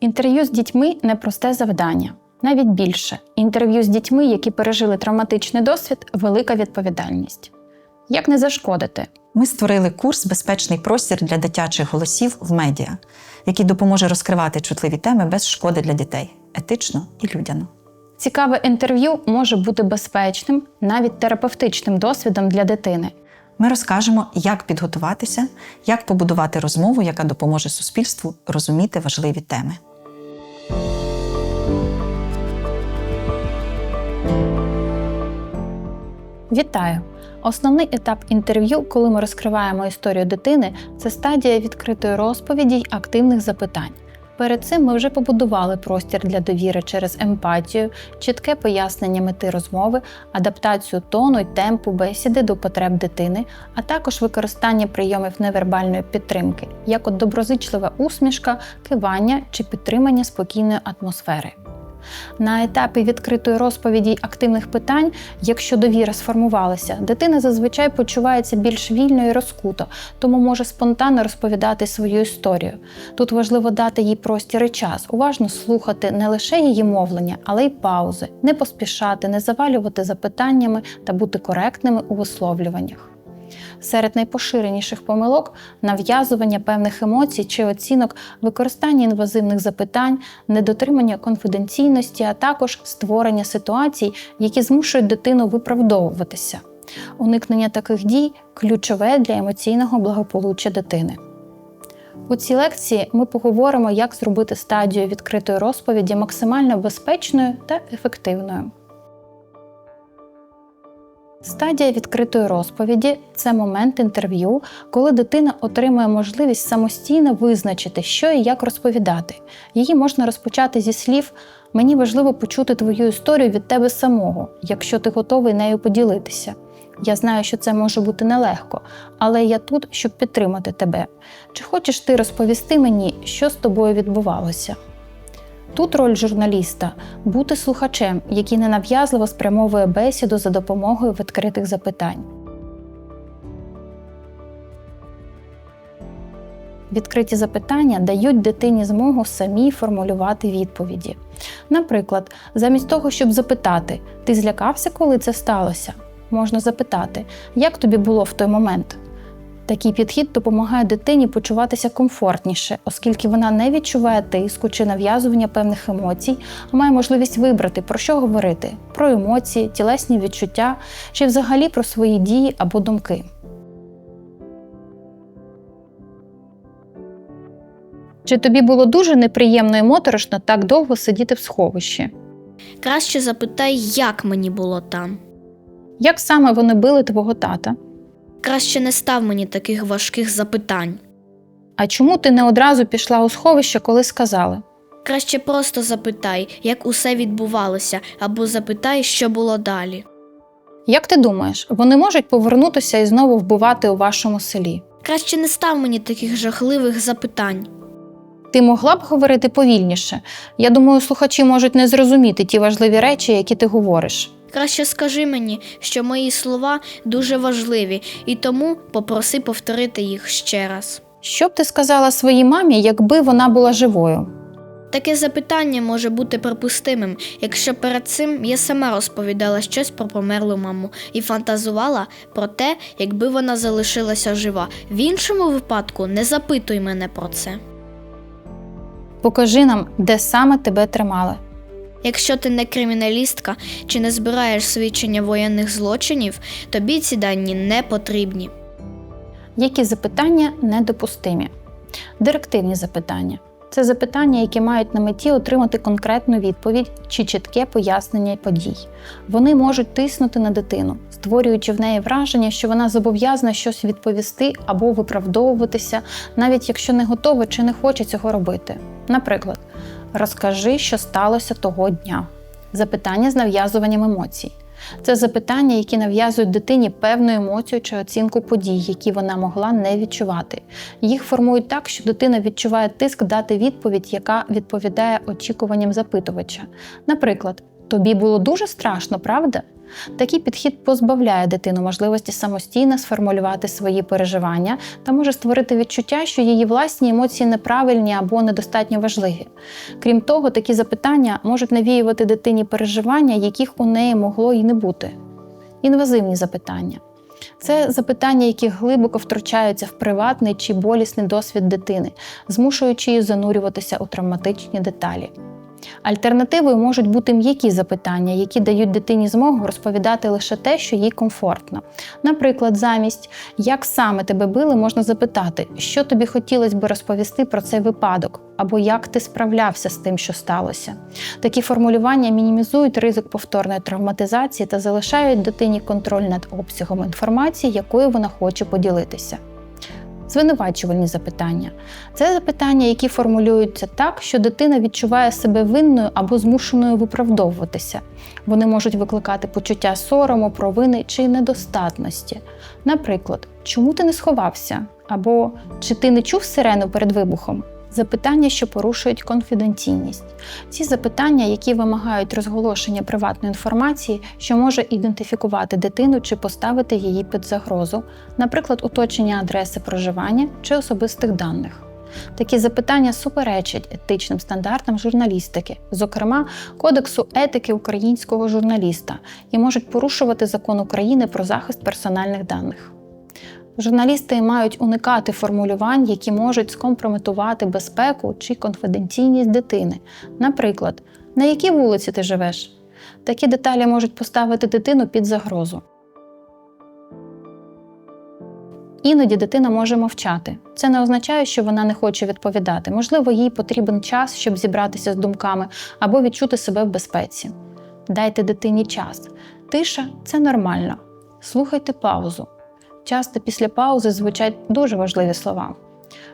Інтерв'ю з дітьми непросте завдання. Навіть більше інтерв'ю з дітьми, які пережили травматичний досвід, велика відповідальність. Як не зашкодити? Ми створили курс Безпечний простір для дитячих голосів в медіа, який допоможе розкривати чутливі теми без шкоди для дітей, етично і людяно. Цікаве інтерв'ю може бути безпечним, навіть терапевтичним досвідом для дитини. Ми розкажемо, як підготуватися, як побудувати розмову, яка допоможе суспільству розуміти важливі теми. Вітаю! Основний етап інтерв'ю, коли ми розкриваємо історію дитини, це стадія відкритої розповіді й активних запитань. Перед цим ми вже побудували простір для довіри через емпатію, чітке пояснення мети розмови, адаптацію тону й темпу бесіди до потреб дитини, а також використання прийомів невербальної підтримки, як от доброзичлива усмішка, кивання чи підтримання спокійної атмосфери. На етапі відкритої розповіді й активних питань, якщо довіра сформувалася, дитина зазвичай почувається більш вільно і розкуто, тому може спонтанно розповідати свою історію. Тут важливо дати їй простір і час, уважно слухати не лише її мовлення, але й паузи, не поспішати, не завалювати запитаннями та бути коректними у висловлюваннях. Серед найпоширеніших помилок нав'язування певних емоцій чи оцінок, використання інвазивних запитань, недотримання конфіденційності, а також створення ситуацій, які змушують дитину виправдовуватися. Уникнення таких дій ключове для емоційного благополуччя дитини. У цій лекції ми поговоримо, як зробити стадію відкритої розповіді максимально безпечною та ефективною. Стадія відкритої розповіді це момент інтерв'ю, коли дитина отримує можливість самостійно визначити, що і як розповідати. Її можна розпочати зі слів Мені важливо почути твою історію від тебе самого, якщо ти готовий нею поділитися. Я знаю, що це може бути нелегко, але я тут, щоб підтримати тебе. Чи хочеш ти розповісти мені, що з тобою відбувалося? Тут роль журналіста бути слухачем, який ненав'язливо спрямовує бесіду за допомогою відкритих запитань. Відкриті запитання дають дитині змогу самій формулювати відповіді. Наприклад, замість того, щоб запитати, ти злякався, коли це сталося, можна запитати, як тобі було в той момент. Такий підхід допомагає дитині почуватися комфортніше, оскільки вона не відчуває тиску чи нав'язування певних емоцій, а має можливість вибрати, про що говорити: про емоції, тілесні відчуття чи взагалі про свої дії або думки. Чи тобі було дуже неприємно і моторошно так довго сидіти в сховищі? Краще запитай, як мені було там. Як саме вони били твого тата? Краще не став мені таких важких запитань. А чому ти не одразу пішла у сховище, коли сказали? Краще просто запитай, як усе відбувалося, або запитай, що було далі. Як ти думаєш, вони можуть повернутися і знову вбивати у вашому селі? Краще не став мені таких жахливих запитань. Ти могла б говорити повільніше. Я думаю, слухачі можуть не зрозуміти ті важливі речі, які ти говориш. Краще скажи мені, що мої слова дуже важливі, і тому попроси повторити їх ще раз. Що б ти сказала своїй мамі, якби вона була живою? Таке запитання може бути припустимим, якщо перед цим я сама розповідала щось про померлу маму і фантазувала про те, якби вона залишилася жива. В іншому випадку не запитуй мене про це. Покажи нам, де саме тебе тримали. Якщо ти не криміналістка чи не збираєш свідчення воєнних злочинів, тобі ці дані не потрібні. Які запитання недопустимі? Директивні запитання. Це запитання, які мають на меті отримати конкретну відповідь чи чітке пояснення подій. Вони можуть тиснути на дитину, створюючи в неї враження, що вона зобов'язана щось відповісти або виправдовуватися, навіть якщо не готова чи не хоче цього робити. Наприклад, розкажи, що сталося того дня. Запитання з нав'язуванням емоцій. Це запитання, які нав'язують дитині певну емоцію чи оцінку подій, які вона могла не відчувати. Їх формують так, що дитина відчуває тиск дати відповідь, яка відповідає очікуванням запитувача. Наприклад, тобі було дуже страшно, правда? Такий підхід позбавляє дитину можливості самостійно сформулювати свої переживання та може створити відчуття, що її власні емоції неправильні або недостатньо важливі. Крім того, такі запитання можуть навіювати дитині переживання, яких у неї могло і не бути. Інвазивні запитання. Це запитання, які глибоко втручаються в приватний чи болісний досвід дитини, змушуючи її занурюватися у травматичні деталі. Альтернативою можуть бути м'які запитання, які дають дитині змогу розповідати лише те, що їй комфортно. Наприклад, замість як саме тебе били, можна запитати, що тобі хотілося би розповісти про цей випадок, або як ти справлявся з тим, що сталося. Такі формулювання мінімізують ризик повторної травматизації та залишають дитині контроль над обсягом інформації, якою вона хоче поділитися. Звинувачувальні запитання це запитання, які формулюються так, що дитина відчуває себе винною або змушеною виправдовуватися. Вони можуть викликати почуття сорому, провини чи недостатності. Наприклад, чому ти не сховався? Або чи ти не чув сирену перед вибухом? Запитання, що порушують конфіденційність. Ці запитання, які вимагають розголошення приватної інформації, що може ідентифікувати дитину чи поставити її під загрозу, наприклад, уточнення адреси проживання чи особистих даних. Такі запитання суперечать етичним стандартам журналістики, зокрема Кодексу етики українського журналіста, і можуть порушувати закон України про захист персональних даних. Журналісти мають уникати формулювань, які можуть скомпрометувати безпеку чи конфіденційність дитини. Наприклад, на якій вулиці ти живеш? Такі деталі можуть поставити дитину під загрозу. Іноді дитина може мовчати. Це не означає, що вона не хоче відповідати. Можливо, їй потрібен час, щоб зібратися з думками або відчути себе в безпеці. Дайте дитині час. Тиша це нормально. Слухайте паузу. Часто після паузи звучать дуже важливі слова.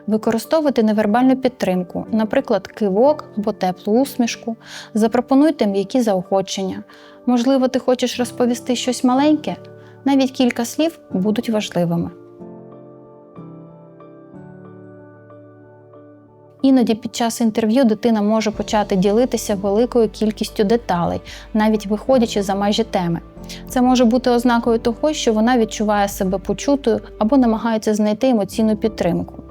Використовуйте невербальну підтримку, наприклад, кивок або теплу усмішку. Запропонуйте м'які заохочення. Можливо, ти хочеш розповісти щось маленьке? Навіть кілька слів будуть важливими. Іноді під час інтерв'ю дитина може почати ділитися великою кількістю деталей, навіть виходячи за межі теми. Це може бути ознакою того, що вона відчуває себе почутою або намагається знайти емоційну підтримку.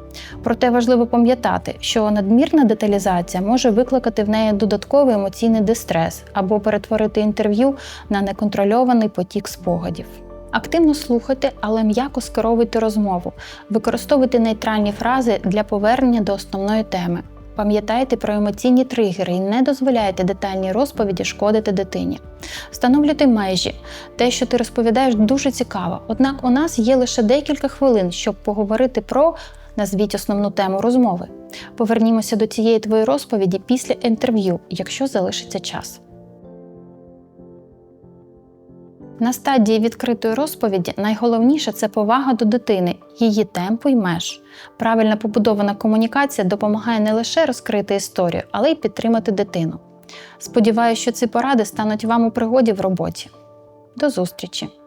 Проте важливо пам'ятати, що надмірна деталізація може викликати в неї додатковий емоційний дистрес або перетворити інтерв'ю на неконтрольований потік спогадів. Активно слухайте, але м'яко скеровуйте розмову, використовуйте нейтральні фрази для повернення до основної теми. Пам'ятайте про емоційні тригери і не дозволяйте детальній розповіді шкодити дитині. Встановлюйте межі. Те, що ти розповідаєш, дуже цікаво. Однак у нас є лише декілька хвилин, щоб поговорити про назвіть основну тему розмови. Повернімося до цієї твоєї розповіді після інтерв'ю, якщо залишиться час. На стадії відкритої розповіді найголовніше це повага до дитини, її темпу й меж. Правильно побудована комунікація допомагає не лише розкрити історію, але й підтримати дитину. Сподіваюся, що ці поради стануть вам у пригоді в роботі. До зустрічі!